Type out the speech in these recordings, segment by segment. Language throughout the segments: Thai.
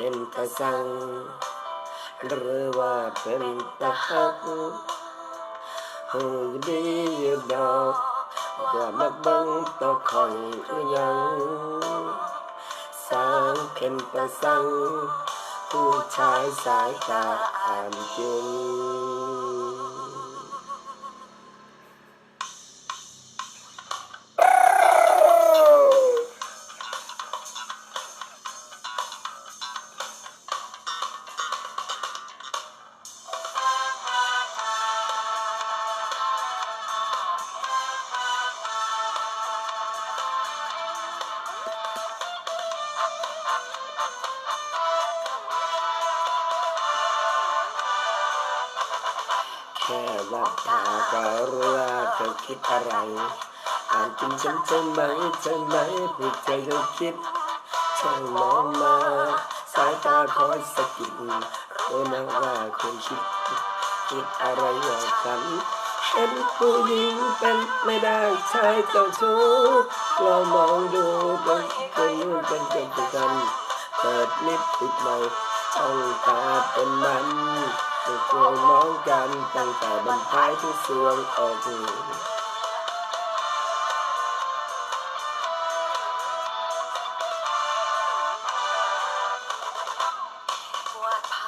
เป็นตะสัง หรือว่าเป็นตะหักหูดีอยู่ดอกว่ามักบังตะคอยคือยังสร้างเป็นตะสัง ผู้ชายสายตาอ่านจุน แค่ว่าตาก็รู้ว่าเธอคิดอะไรอ่านกินฉันใช่ไหมใช่ไหมผู้ใจเธอคิดช่างมองมา สายตาคอยสะกิดรู้นะว่าคุณคิดคิดอะไรอย่างฉันเห็นผู้หญิงเป็นไม่ได้ชายเจ้าชู้ลองมองดูเป็นคนนู้นเป็นเป็นกันเปิดลิปติดใหม่ช่ องตาเป็นมันจะช่วน้องกันตั้งแต่บรรท้ายที่สวงออกวาดภา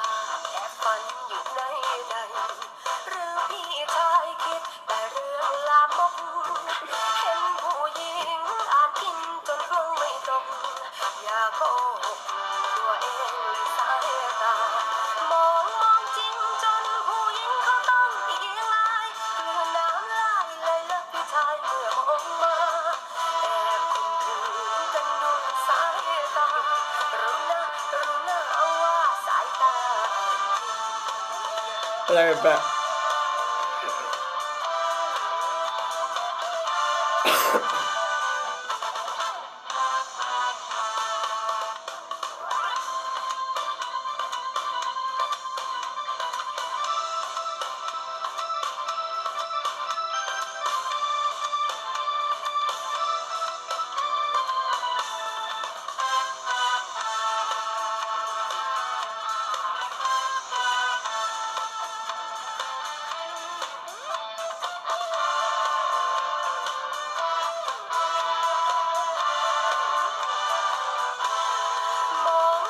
อะ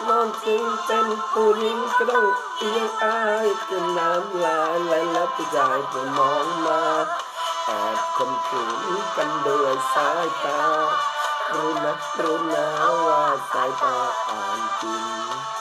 นองจริงเป็นผู้หญิงก็ต้องเอียงอายจนน้ำลายไหลแล้วผู้ชายก็มองมาแอบคมขืนกันด้วยสายตารู้นะรู้นะว่าสายตาอ่านจริง